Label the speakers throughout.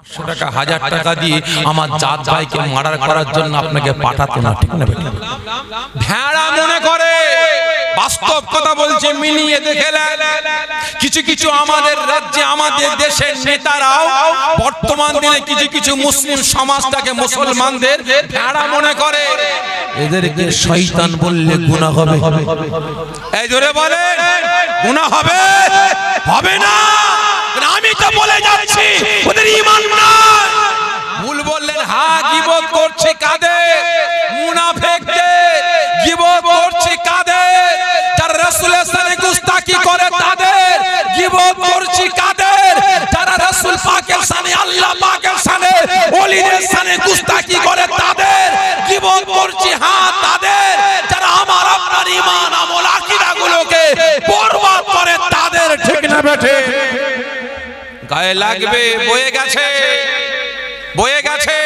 Speaker 1: পাঁচশো টাকা হাজার টাকা দিয়ে আমার জাত ভাইকে মার্ডার করার জন্য আপনাকে পাঠাতো না ঠিক না ভেড়া মনে করে। বাস্তব কথা বলছে মিলিয়ে দেখে কিছু কিছু আমাদের রাজ্যে আমাদের দেশের নেতারাও বর্তমান দিনে কিছু কিছু মুসলিম সমাজটাকে মুসলমানদের ভেড়া মনে করে। এদেরকে শয়তান বললে গুনাহ হবে। এই জোরে বলে গুনাহ হবে? হবে না। আমি তো বলে যাচ্ছি, ওদের ইমান নাই। ভুল বললেন, হা, গিবত করছে কাদের মুনাফিকদের গিবত করছে কাদের তার রাসূলের সাথে গুস্তাকি করে তাদের গিবত করছে কাদের তারা রাসূল পাকের সাথে আল্লাহ পাকের সাথে ওলিদের সাথে গুস্তাকি করে তাদের গিবত করছে হ্যাঁ তাদের যারা আমার আপনার ঈমান আমল আকীদাগুলোকে বরবাদ করে তাদের ঠিক না বেঠে গায়ে লাগবে বয়ে গেছে বয়ে গেছে।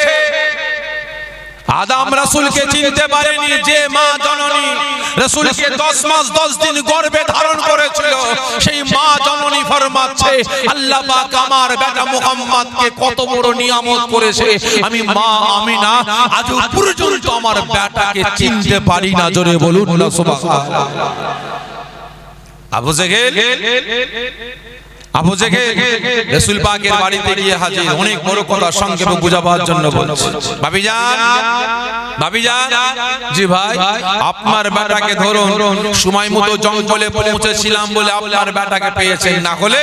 Speaker 1: আদাম রাসূলকে চিনতে পারেনি যে মা জননী। রাসূলকে 10 মাস 10 দিন গর্ভে ধারণ করেছিল। সেই মা জননী ফরমাচ্ছে আল্লাহ পাক আমার বেটা মুহাম্মদকে কত বড় নিয়ামত করেছে। আমি মা আমিনা আজ পর্যন্ত আমার বেটাকে চিনতে পারি না জোরে বলুন আবু জেহেল? আবু জেগে রাসূল পাকের বাড়িতে গিয়ে হাজির। অনেক বড় কথা সংক্ষেপে বুঝাবার জন্য বলছি। ভাবিজান ভাবিজান। জি ভাই, আপনার বেটাকে ধরুন, সময় মতো জঙ্গলে পৌঁছেছিলাম বলে আপনার বেটাকে পেয়েছেন, না হলে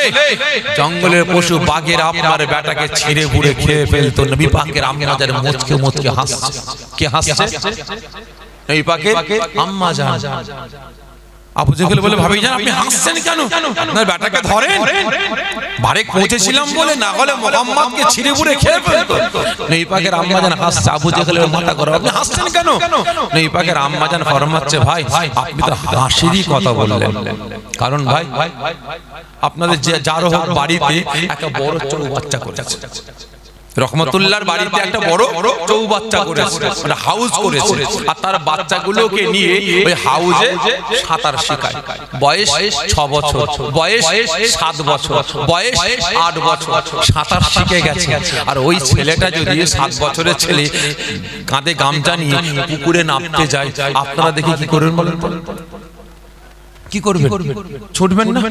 Speaker 1: জঙ্গলের পশু বাঘের আপনার বেটাকে ছিঁড়ে বুড়ে খেয়ে ফেলতো। নবী পাকের আম্মাজার মুচকে মুচকে হাসছে। কে হাসছে? নবী পাকের আম্মা জান আবু জেহেল বলে ভাবি জান আপনি হাসছেন কেন? আপনার বেটাকে ধরেন। বারেক পৌঁছেছিলাম বলে না হলে মোহাম্মদকে ছিঁড়ে বুড়ে খেয়ে ফেলতো। নেই পাকের আম্মা জান হাসছে আবু জেহেলের মাথা করো আপনি হাসছেন কেন? নেই পাকের আম্মা জান ফরমাচ্ছে ভাই আপনি তো হাসিরই কথা বললেন। কারণ ভাই আপনাদের যে যারও হোক বাড়িতে একটা বড় চৌবাচ্চা করেছে। রহমতুল্লাহর বাড়িতে একটা বড় চৌবাচ্চা করেছে মানে হাউস করেছে। আর তার বাচ্চাগুলোকে নিয়ে ওই হাউজে সাঁতার শেখায়। বয়স ছ বছর। বয়স সাত বছর। বয়স আট বছর। সাঁতার শিখে গেছে। আর ওই ছেলেটা যদি সাত বছরের ছেলে কাঁধে গামছা নিয়ে পুকুরে নামতে যায়। আপনারা দেখে কি করবেন বলেন। কি করবেন? ছুটবেন না?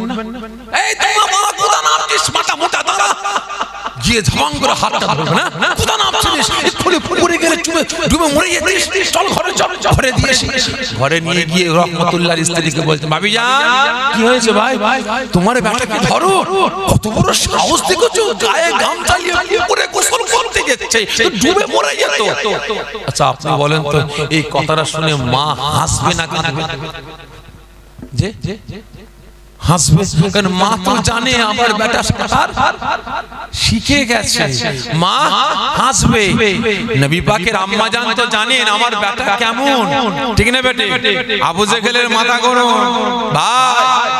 Speaker 1: এই তোমার মাথা মোটা দাদা? গিয়ে ঝামাং করে হাতটা ধরবে না? কোথা এক্ষুনি পুকুরে গেলে চুবে ডুবে মরে চল ঘরে চল। ঘরে দিয়ে ঘরে নিয়ে গিয়ে রহমতুল্লাহর স্ত্রীকে বলতে ভাবি যান কি হয়েছে ভাই? তোমার বেটাকে ধরো? কত বড় সাহস দেখেছ? গায়ে গাম চালিয়ে পুকুরে গোসল করতে যাচ্ছে তো ডুবে মরে যেত। আচ্ছা আপনি বলেন তো এই কথাটা শুনে মা হাসবে না কাঁদবে যে হাসবে কারণ মা তো জানে আমার বেটা সাঁতার। শিখে গেছে। মা হাসবে। নবী পাকের আম্মা জান তো জানেন আমার বেটা কেমন। ঠিক না বেটে? আবু জেহেলের মাথা গরম। ভাই।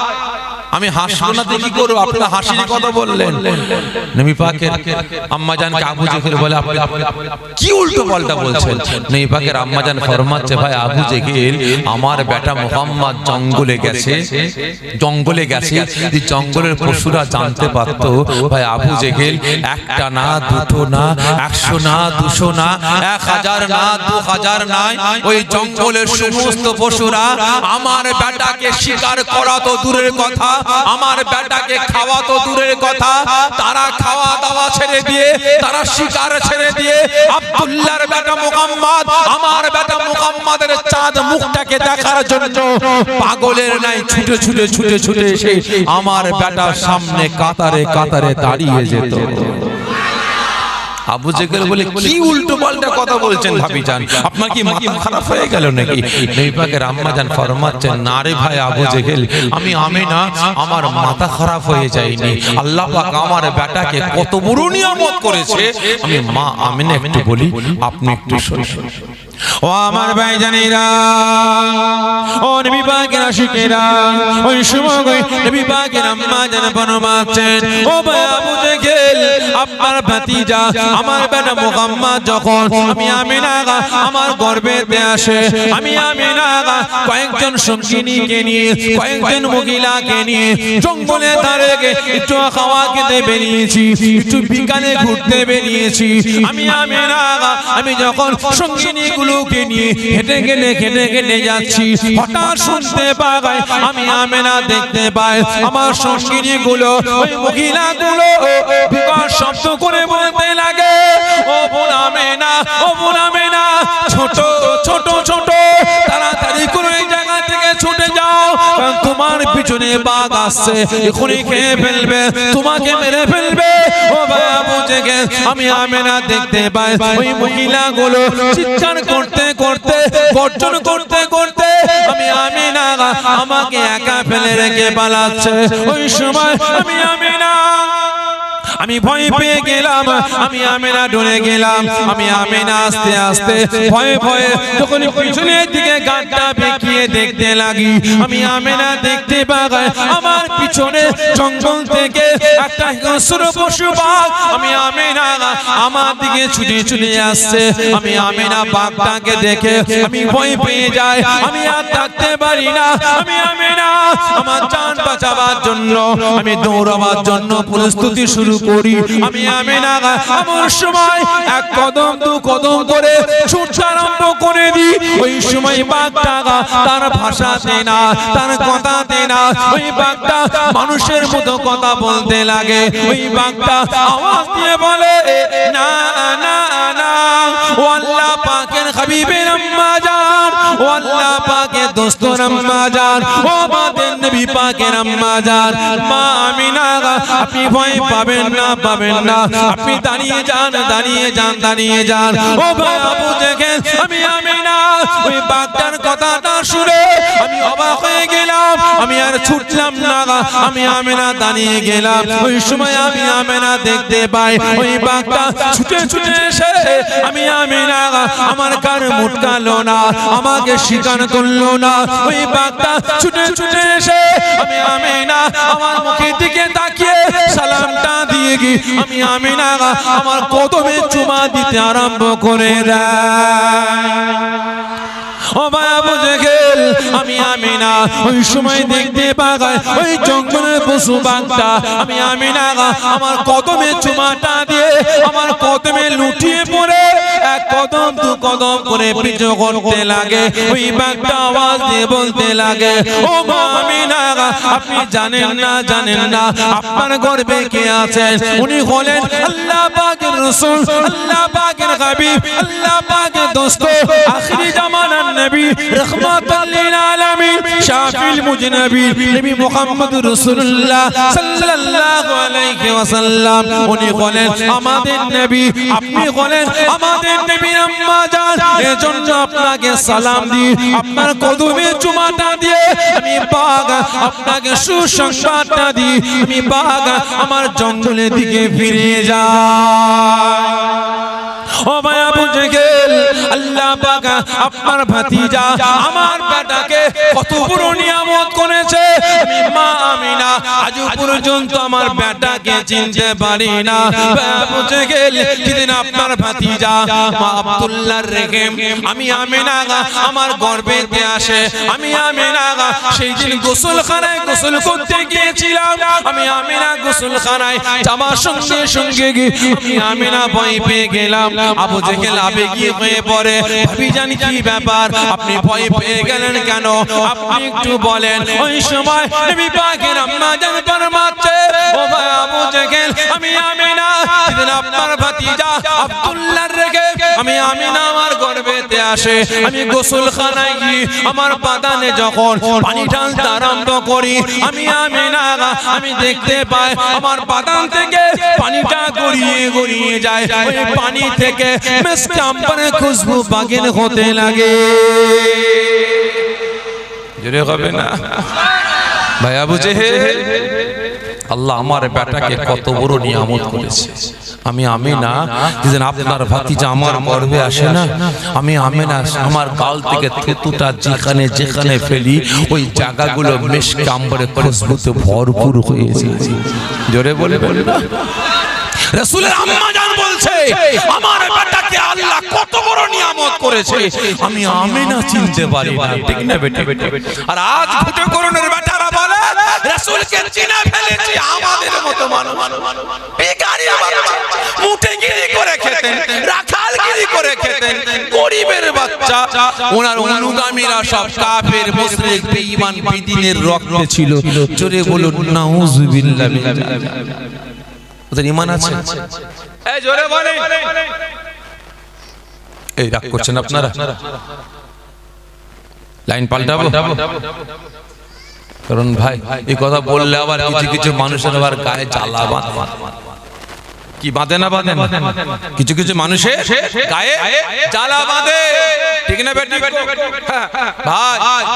Speaker 1: আমি হাসবো না কি করব আপনারা হাসির কথা বললেন। নবী পাকের আম্মা জান আবু জেহেল বলে আপনি কি উল্টো পাল্টা বলছেন? নবী পাকের আম্মা জান ফরমাচ্ছে ভাই আবু জেহেল আমার বেটা মোহাম্মদ জঙ্গলে গেছে। জঙ্গলে গেছে। যদি জঙ্গলের পশুরা জানতে পারত ভাই আবু জেহেল একটা না দুটো না একশো না দুশো না এক হাজার না দু হাজার নাই। ওই জঙ্গলের সমস্ত পশুরা আমার বেটাকে শিকার করা তো দূরের কথা আমার বেটাকে খাওয়া তো দূরের কথা। তারা খাওয়া দাওয়া ছেড়ে দিয়ে তারা শিকার ছেড়ে দিয়ে আব্দুল্লাহর বেটা মুহাম্মদ আমার বেটা মুহাম্মাদের চাঁদ মুখটাকে দেখার জন্য পাগলের নাই ছুটে ছুটে ছুটে ছুটে এসে আমার বেটার সামনে কাতারে কাতারে দাঁড়িয়ে যেত। আবু জেকেল বলে কি উল্টো পাল্টা কথা বলছেন ভাবি যান আপনার কি মাথা খারাপ হয়ে গেল নাকি? নবী পাকের আম্মা জান ফরমাচ্ছেন না রে ভাই আবু জেকেল আমি আমি না আমার মাথা খারাপ হয়ে যায়নি। আল্লাহ পাক আমার বেটাকে কত বড় নিয়ামত করেছে আমি মা আমিনা একটু বলি আপনি একটু শুনুন ও আমার ভাই জানিরা ও নবী পাকের আশিকেরা ওই সময় নবী পাকের আম্মা জান ফরমাচ্ছেন ও ভাই আবু জেগেল আপনার ভাতিজা আমার বেটা মোহাম্মদ যখন আমি আমিনা আমার গর্বেতে আসে আমি আমিনা কয়েকজন সঙ্গিনীকে নিয়ে কয়েকজন মহিলাকে নিয়ে জঙ্গলে ধারে একটু খাওয়া খেতে বেরিয়েছি একটু বিকালে ঘুরতে বেরিয়েছি। আমি আমেনা আমি যখন সঙ্গিনী গুলোকে নিয়ে হেঁটে গেলে হেঁটে গেলে যাচ্ছি, হঠাৎ শুনতে পাই আমি না দেখতে পাই। আমার সঙ্গিনী গুলো ওই মহিলা গুলো বিকট শব্দ করে বলতে লাগে, ও বোন আমেনা, ও বোন আমেনা, ছোট পিছনে বাঘ আসছে। এখনই খেয়ে ফেলবে, তোমাকে মেরে ফেলবে। ও বাবু জেগে আমি আমেনা দেখতে পাই। ওই মহিলাগুলো চিৎকার করতে করতে, গর্জন করতে করতে আমি না আমাকে একা ফেলে রেখে পালাচ্ছে। ওই সময় আমি আমিনা আমি ভয় পেয়ে গেলাম আমি আমেনা ডরে গেলাম আমি আমেনা আস্তে আস্তে ভয়ে ভয়ে যখন পিছনের দিকে গানটা বেঁকিয়ে দেখতে লাগি আমি আমেনা দেখতে পাই আমার পিছনে জঙ্গল থেকে একটা হিংস্র পশু বাঘ আমি আমেনা আমার দিকে ছুটে ছুটে আসছে আমি আমেনা বাঘটাকে দেখে আমি ভয় পেয়ে যাই আমি আর থাকতে পারি না আমি আমেনা আমার জান বাঁচাবার জন্য আমি দৌড়াবার জন্য প্রস্তুতি শুরু করি। আমি আমেনা আমার সময় এক কদম দু কদম করে ছুটতে আরম্ভ করে দিই। ওই সময় বাঘটা তার ভাষাতে না তার কথাতে না। ওই বাঘটা মানুষের মতো কথা বলতে লাগে। ওই বাঘটা আওয়াজ দিয়ে বলে না না না। ও আল্লাহ পাকের হাবিবের আম্মা জান ও আল্লাহ পাকের দোস্তর আম্মা জান ও আমাদের নবী পাকের আম্মা জান। মা আমিনা আপনি ভয় পাবেন না। পাবেন না। আপনি দাঁড়িয়ে যান দাঁড়িয়ে যান দাঁড়িয়ে যান। ও বাবু, দেখেন, আমি আমিনা ওই বাগদার কথাটা শুনে আমি অবাক হয়ে গেলাম। আমি আর ছুটলাম না আমি আমেনা দাঁড়িয়ে গেলাম। ওই সময় আমি আমেনা দেখতে পাই। ওই বাঘটা ছুটে ছুটে এসে আমি আমেনা আমার কার মুটকালো না, আমাকে শিকার করল না। ওই বাঘটা ছুটে ছুটে এসে আমি আমেনা আমার মুখের দিকে তাকিয়ে সালামটা দিয়ে গি আমি আমিনা আমার কদমে চুমা দিতে আরম্ভ করে ও মায়া বুঝে গেল আমি না ওই সময় দেখতে পাগায় ওই জঙ্গলের পশু বাঘটা, আমি আমি না আমার কদমে চুমাটা দিয়ে, আমার কদমে লুটিয়ে পড়ে। কদম দু কদম করে পিছু করতে লাগে। ওই বাঘটা আওয়াজ দিয়ে বলতে লাগে, ও মা আমিনা, আপনি জানেন না জানেন না, আপনার গর্বে কে আছেন উনি হলেন আল্লাহ পাকের রাসূল, আল্লাহ পাকের হাবিব, আল্লাহ পাকের দোস্ত, আখিরি জামানার নবী, রহমাতুল লিল আলামিন শাফিল মুজনবী, নবী মুহাম্মদ রাসূলুল্লাহ সাল্লাল্লাহু আলাইহি ওয়াসাল্লাম। উনি হলেন আমাদের নবী, আপনি হলেন আমাদের নবী আম্মা জান, এজন্য আপনাকে সালাম দিই। আপনার কদমে চুমাটা দিয়ে আমি বাগ আপনাকে সুসংবাদটা দিই। আমি বাগ আমার জঙ্গলের দিকে ফিরে যাই। ও মায়া বুঝে গেল আল্লাহ পাক আপনার ভাতিজা আমার বেটাকে কত বড় নিয়ামত করেছে। আমি মা আমিনা আজ পর্যন্ত আমার বেটাকে চিনতে পারি না। বুঝে গেল যেদিন আপনার ভাতিজা মা আব্দুল্লাহর রেখে আমি আমিনা আমার গর্বেতে আসে। আমি আমিনা সেই দিন গোসলখানায় গোসল করতে গিয়েছিলাম। আমি আমিনা গোসলখানায় যাওয়ার সঙ্গে সঙ্গে গিয়ে আমি আমিনা ভয় পেয়ে গেলাম। আবু জেহেল আবেগী হয়ে পড়ে ভাবি জানি কি ব্যাপার আপনি ভয় পেয়ে গেলেন কেন? আপনি একটু বলেন ওই সময় নবী পাকের আম্মা জান ফরমাচ্ছে ও ভাই আবু জেহেল আমি আমিনা আমি আমার বাদানে যখন পানি আরম্ভ করি, আমি আমিনা আমি দেখতে পাই আমার বাদান থেকে পানিটা গড়িয়ে গড়িয়ে যায়। পানি থেকে মেসকে আম্বারের খুশবু বাগের হতে লাগে। জোরে হবে না? ভাইয়া বুঝে হে আল্লাহ আমার বেটাকে কত বড় নিয়ামত করেছে। আমি আমি না যেদিন আপনার ভাতিজা আমার গর্বে আসে না আমি আমি না আমার গাল থেকে থেতুটা যেখানে যেখানে ফেলি ওই জায়গাগুলো মেশ কাম্বরে খুশবুতে ভরপুর হয়েছে জোরে বলে বলে না রসুলের আম্মা জান বলছে আমার বেটাকে আল্লাহ কত বড় নিয়ামত করেছে। আমি আমিনা চিনতে পারি না। ঠিক না বেটা? আর আজ ফুটে করুণের বেটারা বলে রসুলকে চিনে ফেলেছি আমাদের মতো মানুষ। বাচ্চা। মুখ করে খেতেন রাখালগিরি করে খেতেন গরিবের বাচ্চা। ওনার অনুগামীরা সব কাফের মুশরিক বেঈমান বিদিনের রক্তে ছিল। জোরে বলুন নাউজুবিল্লাহ। ওদের ঈমান আছে? এই জোরে বলেন। এই রাগ করছেন আপনারা? লাইন পাল্টাবো? কারণ ভাই এই কথা বললে আবার কিছু কিছু মানুষের আবার গায়ে জ্বালা কি বাঁধে না বাঁধে? কিছু কিছু মানুষের গায়ে জ্বালা বাঁধে। ঠিক না বেটি ভাই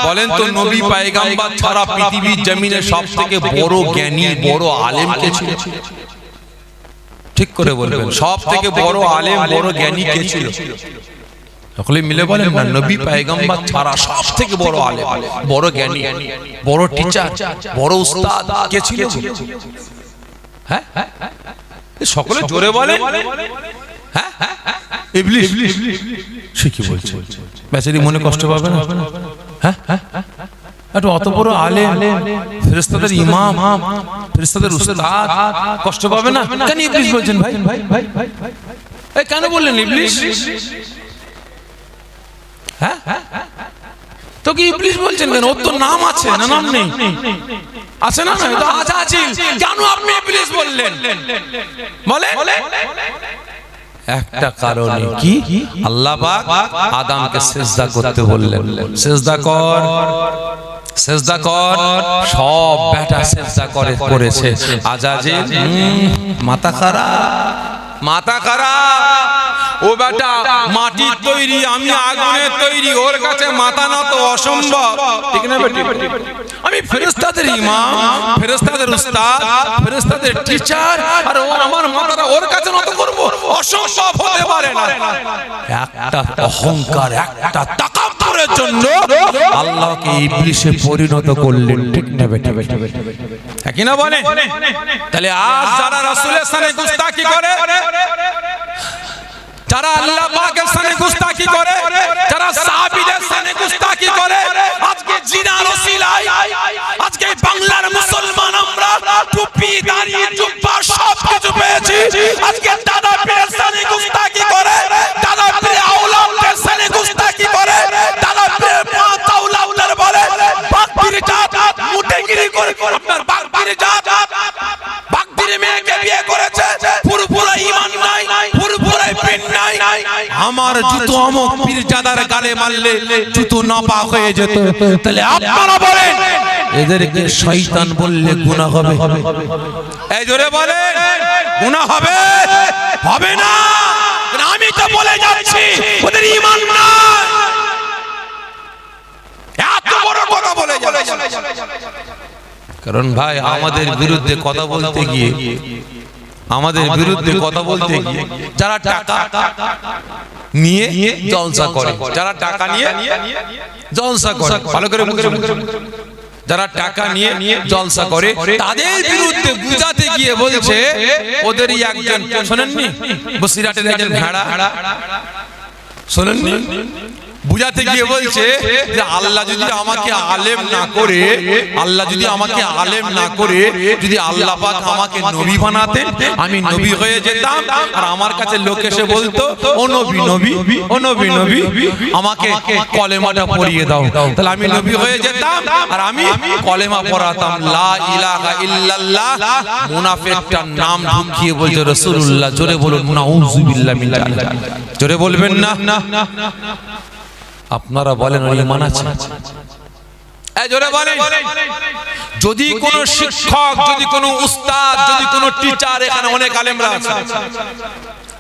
Speaker 1: বলেন তো নবী পায়গাম্বার ছাড়া পৃথিবীর জমিনে সব থেকে বড় জ্ঞানী বড় আলেম কে ছিল? ঠিক করে বলবেন। সব থেকে বড় আলেম বড় জ্ঞানী কে ছিল? সকলে মিলে বলেন না নবী পায়গাম্বার ছাড়া সব থেকে বড় আলেম বড় জ্ঞানী বড় টিচার বড় উস্তাদ কে ছিল হ্যাঁ সকলে জোরে বলে হ্যাঁ ইবলিস। সে কি বলছে? বেচারি মনে কষ্ট পাবে না? হ্যাঁ একটু অত বড় আলেম ফেরেশতাদের ইমাম উস্তাদ কষ্ট পাবে না? কেন ইবলিস বলছেন ভাই। এই কেন বললেন ইবলিস? তো কি ইবলিস বলছেন কেন? ওর তো নাম আছে, না নাম নেই? আছে না? না তো আছে। কেন আপনি ইবলিস বললেন? বলে? একটা কারণে। কি? আল্লাহ পাক আদমকে সেজদা করতে বললেন। সেজদা কর। সেজদা কর। সব বেটা সেজদা করে, করেছে। আজাজিল মাথা খারাপ। মাথা খারাপ। ও বেটা মাটির তৈরি, আমি আগুনের তৈরি, ওর কাছে মাথা না তো অসম্ভব। ঠিক না বেটি? আমি ফেরেশতাদের ইমাম, ফেরেশতাদের উস্তাদ, ফেরেশতাদের টিচার আর ও আমার মাথাটা ওর কাছে নত করব। অসম্ভব হতে পারে না। একটা অহংকার, একটা তাকাব্বুরের জন্য আল্লাহকে ইবলিসে পরিণত করলেন। ঠিক না বেটা? বেটা একই না বলে? তাহলে আজ যারা রাসূলের সামনে গুস্তাখি করে যারা আল্লাহ পাকের সামনে গুস্তাখি করে যারা সাহাবীদের সামনে গুস্তাখি করে আজকে জিনার ওসিলায় আজকে বাংলার মুসলমান আমরা টুপি দাঁড়িয়ে জুব্বা সব কিছু পেয়েছি আজকে আমার জুতো অমক পীরজাদার গালে মারলে জুতো নাপাক হয়ে যেত। তাহলে আপনারা বলেন এদেরকে শয়তান বললে গুনাহ হবে। এই জোরে বলেন গুনাহ হবে? হবে না। আমি তো বলে যাচ্ছি ওদের ঈমান নাই। এত বড় কথা বলে যাচ্ছে। কারণ ভাই আমাদের বিরুদ্ধে কথা বলতে গিয়ে আমাদের বিরুদ্ধে কথা বলতে গিয়ে যারা টাকা নিয়ে জলসা করে। যারা টাকা নিয়ে জলসা করে। ভালো করে যারা টাকা নিয়ে নিয়ে জলসা করে তাদের বিরুদ্ধে বুঝাতে গিয়ে বলছে ওদেরই একজন শোনেননি? বসিরাটের একজন ভেড়া। শোনেননি? বুঝাতে গিয়ে বলছে যে আল্লাহ যদি আমাকে আলেম না করে আল্লাহ যদি আমাকে আলেম না করে যদি আল্লাহ পাক আমাকে নবী বানাতেন আমি নবী হয়ে যেতাম আর আমার কাছে লোক এসে বলতো ও নবী নবী ও নবী নবী আমাকে কলেমাটা পড়িয়ে দাও। তাহলে আমি নবী হয়ে যেতাম আর আমি কলেমা পড়াতাম লা ইলাহা ইল্লাল্লাহ। মুনাফিকটার নাম ঢুকিয়ে বলছে রাসূলুল্লাহ। জোরে বলুন নাউযুবিল্লাহ মিন জোরে বলবেন না? না? আপনারা বলেন ঈমান আছে? জোরে বলেন। যদি কোন শিক্ষক যদি কোন উস্তাদ যদি কোন টিচার এখানে অনেক আলেমরা আছে।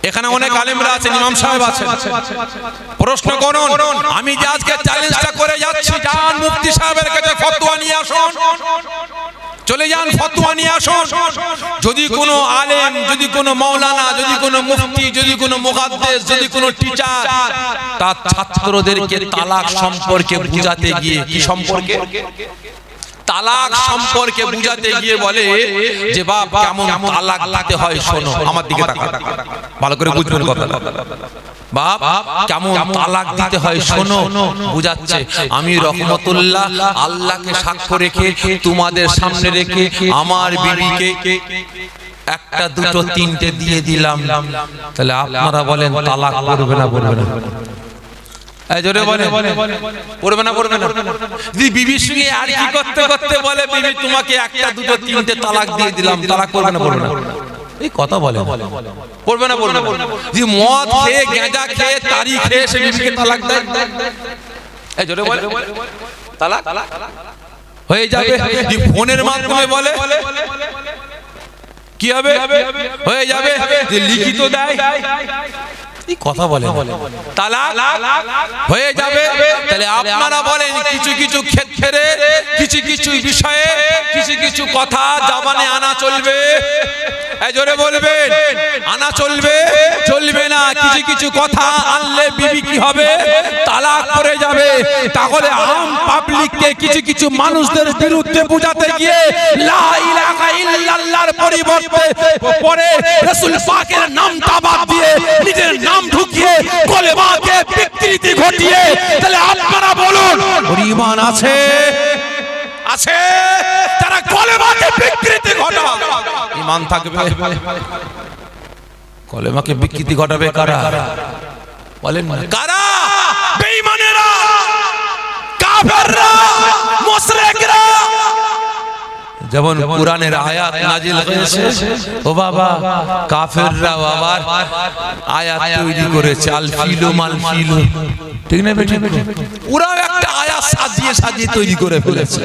Speaker 1: এখানে অনেক আলেমরা আছেন ইমাম সাহেব আছেন প্রশ্ন করুন। আমি যে আজকে চ্যালেঞ্জটা করে যাচ্ছি যান মুফতি সাহেবের কাছে ফতোয়া নিয়ে আসুন। চলে যান ফতোয়া নিয়ে আসুন। যদি কোনো আলেম যদি কোনো মৌলানা যদি কোনো মুফতি যদি কোনো মুকাদ্দেস যদি কোনো টিচার তার ছাত্রদেরকে তালাক সম্পর্কে বুঝাতে গিয়ে কি সম্পর্কে? তালাক সম্পর্কে বুঝাতে গিয়ে বলে যে বাপ কেমন তালাক দিতে হয় শোনো আমার দিকে ভালো করে বুঝবেন কথা বাপ কেমন তালাক দিতে হয় শোনো বুঝাচ্ছে। আমি রহমতুল্লাহ আল্লাহকে সাক্ষ্য রেখে তোমাদের সামনে রেখে আমার বিবিকে একটা দুটো তিনটে দিয়ে দিলাম। তাহলে আপনারা বলেন তালাক করবে না করবে না। জোরে বলে পড়বে না পড়বে না। যদি বিবির সঙ্গে আর কি করতে করতে বলে বিবি তোমাকে একটা দুটো তিনটে তালাক দিয়ে দিলাম তালাক করবে না পড়বে না। এই কথা বলে পড়বে না পড়বে না। যদি মদ খেয়ে গাঁজা খেয়ে, তারি খেয়ে সে বিবিকে তালাক দেয়। এই জোরে বলে। তালাক? হয়ে যাবে। যদি ফোনের মাধ্যমে বলে, কি হবে? হয়ে যাবে। যে লিখিত দেয়। কথা বলে হয়ে যাবে। তাহলে আপনারা বলেন, কিছু কিছু ক্ষেত্রে, কিছু কিছু বিষয়ে, কিছু কিছু কথা জামানে আনা চলবে। জোরে বলবেন। আনা চলবে চলবে না কিছু কিছু কথা আনলে বিবি কি হবে? তালাক করে যাবে। তাহলে আম পাবলিককে কিছু কিছু মানুষদের বিরুদ্ধে বুঝাতে গিয়ে লা ইলাহা ইল্লাল্লাহর পরিবর্তে পরে রাসূল পাকের নামটা বাদ দিয়ে নিজের নাম ঢুকিয়ে কলেমাকে বিকৃতি ঘটিয়ে তাহলে আপনারা বলুন ঈমান আছে? আছে। তারা কলেমাকে বিকৃতি ঘটাবে ঈমান থাকবে কলেমাকে বিকৃতি ঘটাবে কারা? বলেন কারা? বেঈমানেরা! কাফেররা! যেমন কোরআনের আয়াত নাজিল হয়েছে ও বাবা কাফেররা আবার আয়াত তৈরি করেছে আল ফিলু মাল ফিলু ঠিক না বেটি ওরাও একটা আয়াত সাজিয়ে সাজিয়ে তৈরি করে ফেলেছে।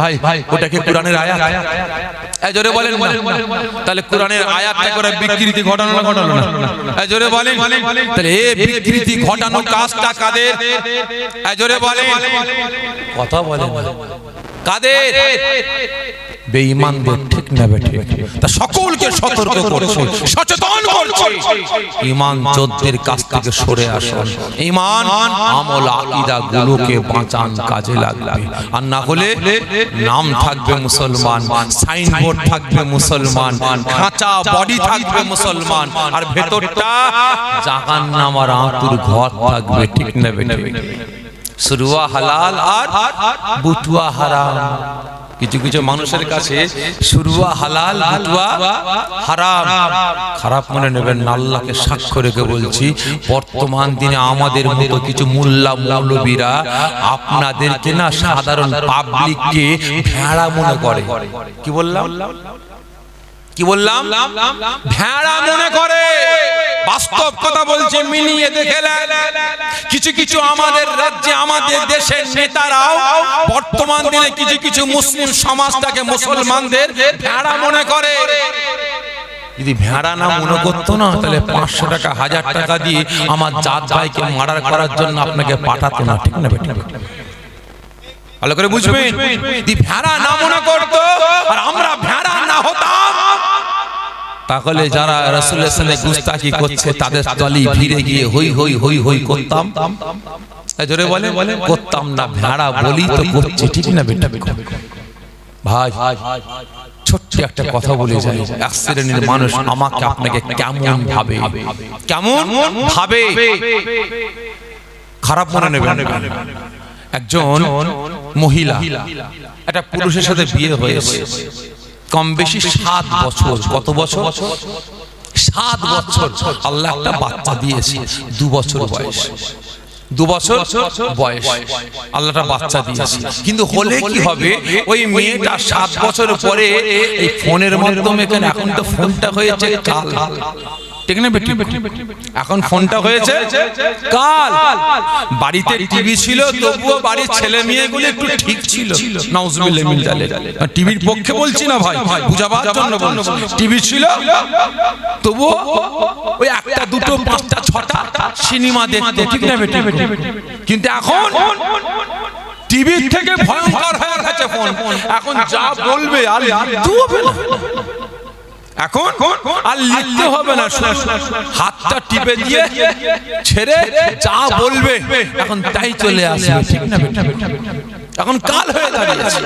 Speaker 1: ভাই ভাই ওটাকে কোরআনের আয়াত। এই জোরে বলেন না। তাহলে কোরআনের আয়াতটা করে বিকৃতি ঘটানো না ঘটানো না। এই জোরে বলেন। তাহলে এই বিকৃতি ঘটানো কাজটা কাদের? এই জোরে বলেন। কথা বলেন। কাদের? বেঈমানদের ঠিক না বেঠে তা সকলকে সতর্ক করছে সচেতন করছে। ঈমান যোদ্ধের কাছ থেকে সরে আসুন। ঈমান আমল আকীদা গুলোকে বাঁচান কাজে লাগবে। আর না হলে নাম থাকবে মুসলমান সাইনবোর্ড থাকবে মুসলমান খাঁচা বডি থাকবে মুসলমান। আর ভেতরটা জাহান্নামার আতুর ঘর থাকবে ঠিক না বেঠে শুরুয়া হালাল আর বুটুয়া হারাম। কিছু কিছু মানুষের কাছে শুরুয়া হালাল হারাম। খারাপ মনে নেবেন না আল্লাহকে সাক্ষ্য রেখে বলছি বর্তমান দিনে আমাদের মতো কিছু মোল্লা মৌলবীরা আপনাদেরকে না সাধারণ পাবলিককে ভেড়া মনে করে। কি বললাম? কি বললাম? ভেড়া মনে করে। বাস্তব কথা বলছে, মিলিয়ে দেখে কিছু কিছু আমাদের রাজ্যে, আমাদের দেশের নেতারাও বর্তমান দিনে কিছু কিছু মুসলিম সমাজটাকে মুসলমানদের ভেড়া মনে করে। যদি ভেড়া না মনে করতো না, তাহলে পাঁচশো টাকা, হাজার টাকা দিয়ে আমার জাত ভাইকে মার্ডার করার জন্য আপনাকে পাঠাতো না, ঠিক না বেটা? ভালো করে বুঝবেন? যদি ভেড়া না মনে করতো, আর আমরা ভেড়া না হতাম তাহলে যারা রসুলের সাথে গুস্তাকি করছে তাদের তলি ভিড়ে গিয়ে হই হই হই হই করতাম। জোরে বলে করতাম না ভেড়া বলি তো করছে। ঠিক না বেটা। ভাই ছোট্ট একটা কথা বলে যাই এক শ্রেণির মানুষ আমাকে আপনাকে কেমন ভাবে? কেমন ভাবে? খারাপ মনে নেবেন একজন মহিলা। একটা পুরুষের সাথে বিয়ে হয়েছে। কম বেশি সাত বছর। কত বছর? সাত বছর। আল্লাহ একটা বাচ্চা দিয়েছে। দু বছর বয়স। দু বছর বয়স। আল্লাহটা বাচ্চা দিয়েছে। কিন্তু হলে কি হবে? ওই মেয়েটা সাত বছর পরে এই ফোনের মাধ্যমে এখন তো ফোনটা হয়েছে কাল। ঠিক না বেটি এখন ফোনটা হয়েছে? কাল। বাড়িতে টিভি ছিল তবুও বাড়ির ছেলে মেয়েগুলো একটু ঠিক ছিল। নাউজুবিল্লাহ মিন জালিক টিভির পক্ষে বলছি না ভাই। বুঝাবার জন্য বলছি। টিভি ছিল তবুও ওই একটা দুটো পাঁচটা ছটা সিনেমা দেখতে ঠিক না বেটি কিন্তু এখন টিভির থেকে ভয়ঙ্কর হয়ে গেছে ফোন। এখন যা বলবে আর না এখন আর লিখতে হবে না হাতটা টিপে দিয়ে ছেড়ে যা বলবে। এখন তাই চলে আসে ঠিক না এখন কাল হয়ে দাঁড়িয়েছে।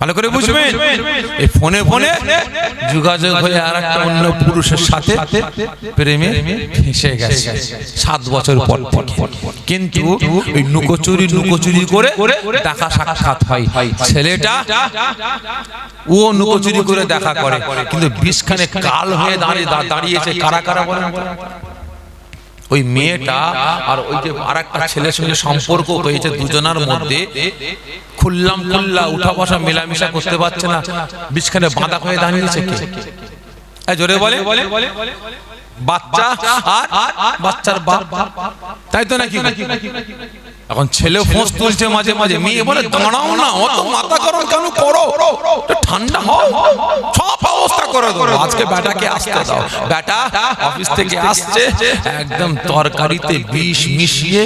Speaker 1: ভালো করে বুঝবেন এই ফোনে ফোনে যোগাযোগ হয়ে আর একটা অন্য পুরুষের সাথে প্রেমে ফেসে গেছে। সাত বছর পর কিন্তু ওই নুকোচুরি নুকোচুরি করে দেখা সাক্ষাৎ হয়। ছেলেটা ও নুকোচুরি করে দেখা করে। কিন্তু বিষখানে কাল হয়ে দাঁড়িয়ে দাঁড়িয়েছে কারা কারা বলেন? তো? ওই মেয়েটা আর ওই যে আর একটা ছেলের সঙ্গে সম্পর্ক হয়েছে দুজনার মধ্যে, খুললাম খুল্লা, উঠা বসা, মেলামেশা করতে পারছে না। বিছখানে বাঁধা হয়ে দাঁড়িয়েছে কে? জোরে বলে। বাচ্চা আর বাচ্চার বাপ। তাই তো নাকি? এখন ছেলে ফোঁস তুলছে মাঝে মাঝে। মেয়ে বলে, দাঁড়াও না, অত মাথা গরম কেন করো? ঠান্ডা হও। সব অবস্থা করে দেবো। আজকে বেটাকে আসতে দাও। বেটা অফিস থেকে আসছে একদম তরকারিতে বিষ মিশিয়ে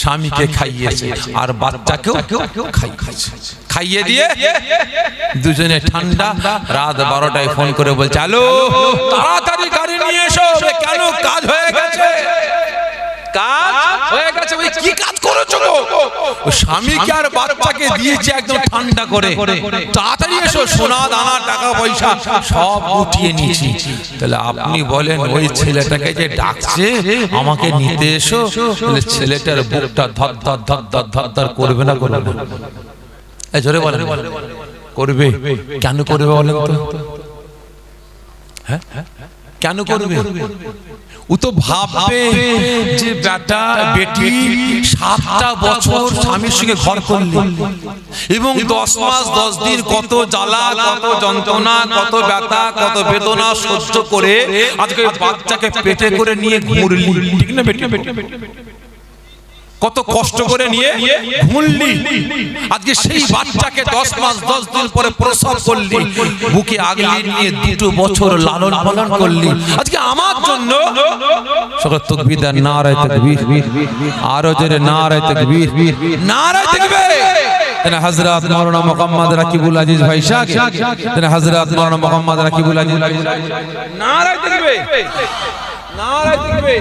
Speaker 1: স্বামীকে খাইয়েছে। আর বাচ্চাকেও খাইয়েছে। খাইয়ে দিয়ে দুজনে ঠান্ডা রাত বারোটায় ফোন করে বলছে হ্যালো তাড়াতাড়ি গাড়ি নিয়ে এসো কেন কাজ হয়ে গেছে। কাজ হয়ে গেছে ওই কি কাজ করেছ গো? ও স্বামীকে আর বাচ্চাকে দিয়েছে একদম ঠান্ডা করে। তাড়াতাড়ি এসো সোনা দানা টাকা পয়সা সব উঠিয়ে নিয়েছি। তাহলে আপনি বলেন ওই ছেলেটাকে যে ডাকছে আমাকে নিতে এসো। তাহলে ছেলেটার বুকটা ধর ধর ধর ধর ধর ধর করবে না করবে না এই জোরে বলেন। করবে। কেন করবে বলেন তো? হ্যাঁ? কেন করবে? ও তো ভাববে যে বেটা বেটি সাতটা বছর স্বামীর সঙ্গে ঘর করলে। এবং দশ মাস দশ দিন কত জ্বালা কত যন্ত্রণা কত ব্যথা কত বেদনা সহ্য করে আজকে বাচ্চাকে পেটে করে নিয়ে ঘুরলি। ঠিক না বেটি বেটি? কত কষ্ট করে নিয়ে ঘুরলি আজকে সেই বাচ্চাকে দশ মাস দশ দিন পরে প্রসব করলি। বুকে আগলি নিয়ে দুটো বছর লালন পালন করলি। আজকে আমার জন্য সকল তকবীর দেন নারায় তকবীর। আরও জোরে নারায় তকবীর। নারায় তকবীর। তেনা হযরত মাওলানা মুহাম্মদ রাকিবুল আজিজ ভাই শাহ তেনা হযরত মাওলানা মুহাম্মদ রাকিবুল আজিজ নারায় নারায়